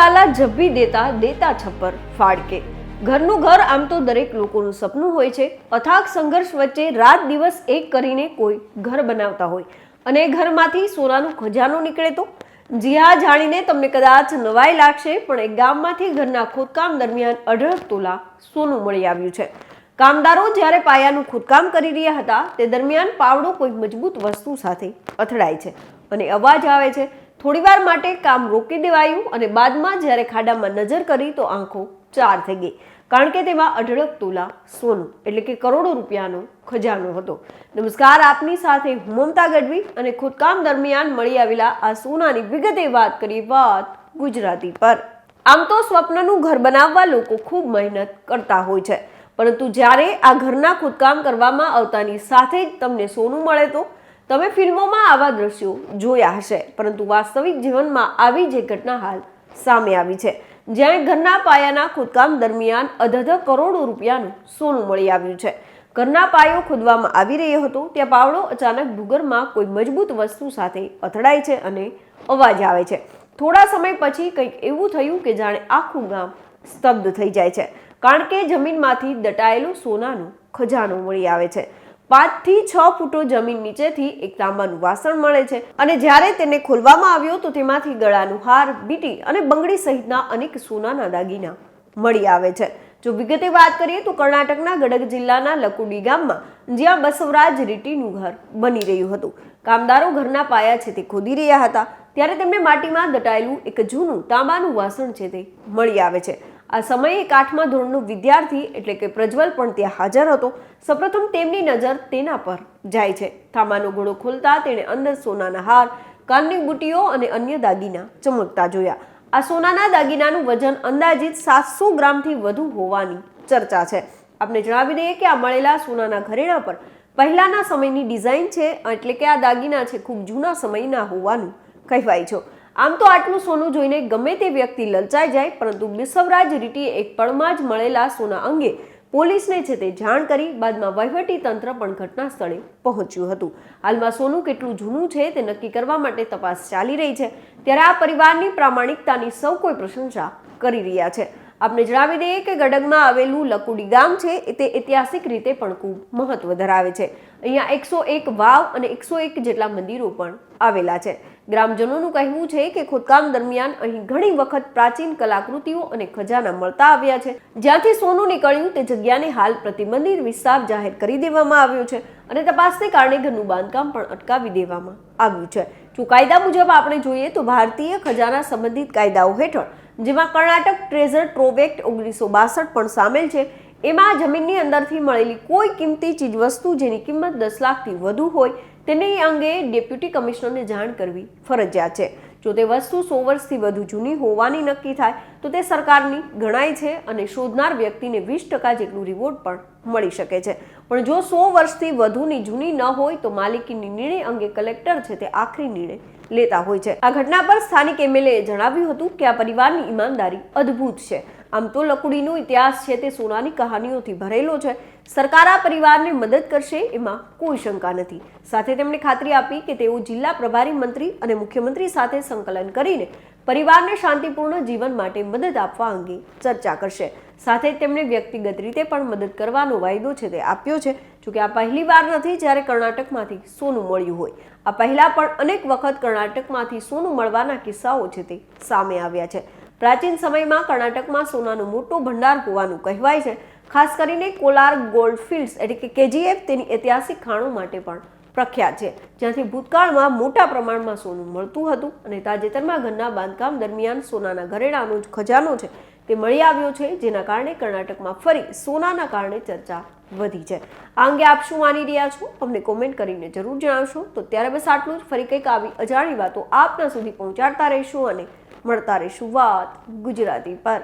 વાલા જબ્બી દેતા દેતા છપ્પર ફાડકે. ઘરનું ઘર આમ તો દરેક લોકોનું સપનું હોય છે. અથાગ સંઘર્ષ વચ્ચે રાત દિવસ એક કરીને કોઈ ઘર બનાવતા હોય. અને ઘરમાંથી સોનાનો ખજાનો નીકળે તો? જી હા, જાણીને તમને કદાચ નવાઈ લાગશે, પણ એક ગામમાંથી ઘરના ખોદકામ દરમિયાન અઢળક તોલા સોનું મળી આવ્યું છે. કામદારો જ્યારે પાયાનું ખોદકામ કરી રહ્યા હતા, તે દરમિયાન પાવડો કોઈ મજબૂત વસ્તુ સાથે અથડાય છે અને અવાજ આવે છે થોડીવાર માટે કામ રોકી દેવાયું અને બાદમાં જ્યારે ખાડામાં નજર કરી તો આંખો ચાર થઈ ગઈ. કારણ કે તેમાં અઢળક તોલા, સોનું એટલે કે કરોડો રૂપિયાનો ખજાનો હતો. નમસ્કાર, આપની સાથે હું મમતા ગઢવી અને ખોદકામ દરમિયાન મળી આવેલા આ સોનાની વિગતે વાત કરીએ વાત ગુજરાતી પર. આમ તો સ્વપ્નનું ઘર બનાવવા લોકો ખૂબ મહેનત કરતા હોય છે. પરંતુ જ્યારે આ ઘરના ખોદકામ કરવામાં આવતાની સાથે જ તમને સોનું મળે તો તમે ફિલ્મોમાં આવા દ્રશ્યો જોયા હશે, પરંતુ વાસ્તવિક જીવનમાં આવી જ ઘટના હાલ સામે આવી છે, જ્યાં ઘરના પાયાના ખોદકામ દરમિયાન અધધ કરોડો રૂપિયાનું સોનું મળી આવ્યું છે. ઘરના પાયો ખોદવામાં આવી રહ્યો હતો, ત્યાં પાવડો અચાનક ભૂગર્ભમાં કોઈ મજબૂત વસ્તુ સાથે અથડાય છે અને અવાજ આવે છે. થોડા સમય પછી કંઈક એવું થયું કે જાણે આખું ગામ સ્તબ્ધ થઈ જાય છે, કારણ કે જમીનમાંથી દટાયેલું સોનાનો ખજાનો મળી આવે છે. પાંચથી છ ફૂટો જમીન નીચેથી એક તાંબાનું વાસણ મળે છે. અને જ્યારે તેને ખોલવામાં આવ્યો તો તેમાંથી ગળાનું હાર, બીટી અને બંગડી સહિતના અનેક સોનાના દાગીના મળી આવે છે. જો વિગતે વાત કરીએ તો કર્ણાટકના ગડગ જિલ્લાના લકુડી ગામમાં જ્યાં બસવરાજ રીટીનું ઘર બની રહ્યું હતું. કામદારો ઘરના પાયા છે તે ખોદી રહ્યા હતા. ત્યારે તેમને માટીમાં દટાયેલું એક જૂનું તાંબાનું વાસણ છે તે મળી આવે છે. આ સમયે એક આઠમા વિદ્યાર્થી એટલે કે પ્રજ્વલ પણ ત્યાં હાજર હતો. સૌપ્રથમ તેમની નજર તેના પર જાય છે. થામાનો ઘોડો ખોલતા તેણે અંદર સોનાના હાર, કાનની બુટીઓ અને અન્ય દાગીના ચમકતા જોયા. આ સોનાના દાગીનાનું વજન અંદાજિત સાતસો ગ્રામથી વધુ હોવાની ચર્ચા છે. આપણે જણાવી દઈએ કે આ મળેલા સોનાના ઘરેણા પર પહેલાના સમયની ડિઝાઇન છે એટલે કે આ દાગીના છે ખૂબ જૂના સમયના હોવાનું કહેવાય છે. આમ તો આટલું સોનું જોઈને ગમે તે વ્યક્તિ લલચાઈ જાય, પરંતુ બિસવરાજ રીટીએ એક પળમાં જ મળેલા સોના અંગે પોલીસને છે તે જાણ કરી, બાદમાં વહીવટી તંત્ર પણ ઘટના સ્થળે પહોંચ્યું હતું. હાલમાં સોનું કેટલું જૂનું છે તે નક્કી કરવા માટે તપાસ ચાલી રહી છે. ત્યારે આ પરિવારની પ્રામાણિકતાની સૌ કોઈ પ્રશંસા કરી રહ્યા છે. આપણે જણાવી દઈએ કે ગડગમાં આવેલું લકુડી ગામ છે તે ઐતિહાસિક રીતે પણ ખૂબ મહત્વ ધરાવે છે. અહીંયા એકસો એક વાવ અને એકસો એક જેટલા મંદિરો પણ આવેલા છે. ગ્રામજનોનું કહેવું છે કે ખોદકામ દરમિયાન અહીં ઘણી વખત પ્રાચીન કલાકૃતિઓ અને ખજાના મળતા આવ્યા છે. જ્યાંથી સોનું નીકળ્યું તે જગ્યાને હાલ પ્રતિબંધિત વિસ્તાર જાહેર કરી દેવામાં આવ્યો છે અને તપાસને કારણે ઘરનું બાંધકામ પણ અટકાવી દેવામાં આવ્યું છે. જો કાયદા મુજબ આપણે જોઈએ તો ભારતીય ખજાના સંબંધિત કાયદાઓ હેઠળ, જેમાં કર્ણાટક ટ્રેઝર ટ્રોવેક્ટ ઓગણીસો બાસઠ પણ સામેલ છે, એમાં જમીનની અંદરથી મળેલી કોઈ કિંમતી ચીજવસ્તુ જેની કિંમત દસ લાખથી વધુ હોય તેની અંગે ડેપ્યુટી કમિશનરને જાણ કરવી ફરજિયાત છે. જો તે વસ્તુ સો વર્ષથી વધુ જૂની હોવાની નક્કી થાય, તો તે સરકારની ગણાય છે અને શોધનાર વ્યક્તિને વીસ ટકા જેટલું રિવોર્ડ પણ મળી શકે છે. પણ જો સો વર્ષથી વધુની જૂની ન હોય, તો માલિકીની નિર્ણય અંગે કલેક્ટર છે તે આખરી નિર્ણય લેતા હોય છે. આ ઘટના પર સ્થાનિક એમએલએ જણાવ્યું હતું કે આ પરિવારની ઈમાનદારી અદ્ભુત છે. આમ તો લકુડીનો ઇતિહાસ છે તે સોનાની કહાનીઓથી ભરેલો છે. સરકાર આ પરિવારને મદદ કરશે એમાં કોઈ શંકા નથી. સાથે તેમણે ખાતરી આપી કે તેઓ જિલ્લા પ્રભારી મંત્રી અને મુખ્યમંત્રી સાથે સંકલન કરીને પરિવારને શાંતિપૂર્ણ જીવન માટે મદદ આપવા અંગે ચર્ચા કરશે. સાથે તેમણે વ્યક્તિગત રીતે પણ મદદ કરવાનો વાયદો છે તે આપ્યો છે. જોકે આ પહેલી વાર નથી જ્યારે કર્ણાટકમાંથી સોનું મળ્યું હોય. આ પહેલા પણ અનેક વખત કર્ણાટકમાંથી સોનું મળવાના કિસ્સાઓ છે તે સામે આવ્યા છે. પ્રાચીન સમયમાં કર્ણાટકમાં સોનાનો મોટો ભંડાર હોવાનું કહેવાય છે. ખાસ કરીને કોલાર ગોલ્ડ ફિલ્ડ્સ એટલે કે કેજીએફ તેની ઐતિહાસિક ખાણો માટે પણ પ્રખ્યાત છે. જ્યાંથી ભૂતકાળમાં મોટા પ્રમાણમાં સોનું મળતું હતું અને તાજેતરમાં ઘરના બાંધકામ દરમિયાન સોનાના ઘરેણાનો જ ખજાનો છે. તે મળી આવ્યો છે, જેના કારણે કર્ણાટકમાં ફરી સોનાના કારણે ચર્ચા વધી છે. આ અંગે આપ શું માની રહ્યા છો? અમને કોમેન્ટ કરીને જરૂર જણાવશો. તો ત્યારે બસ આટલું જ. ફરી કંઈક આવી અજાણી વાતો આપના સુધી પહોંચાડતા રહીશું અને મળતા રહીશું વાત ગુજરાતી પર.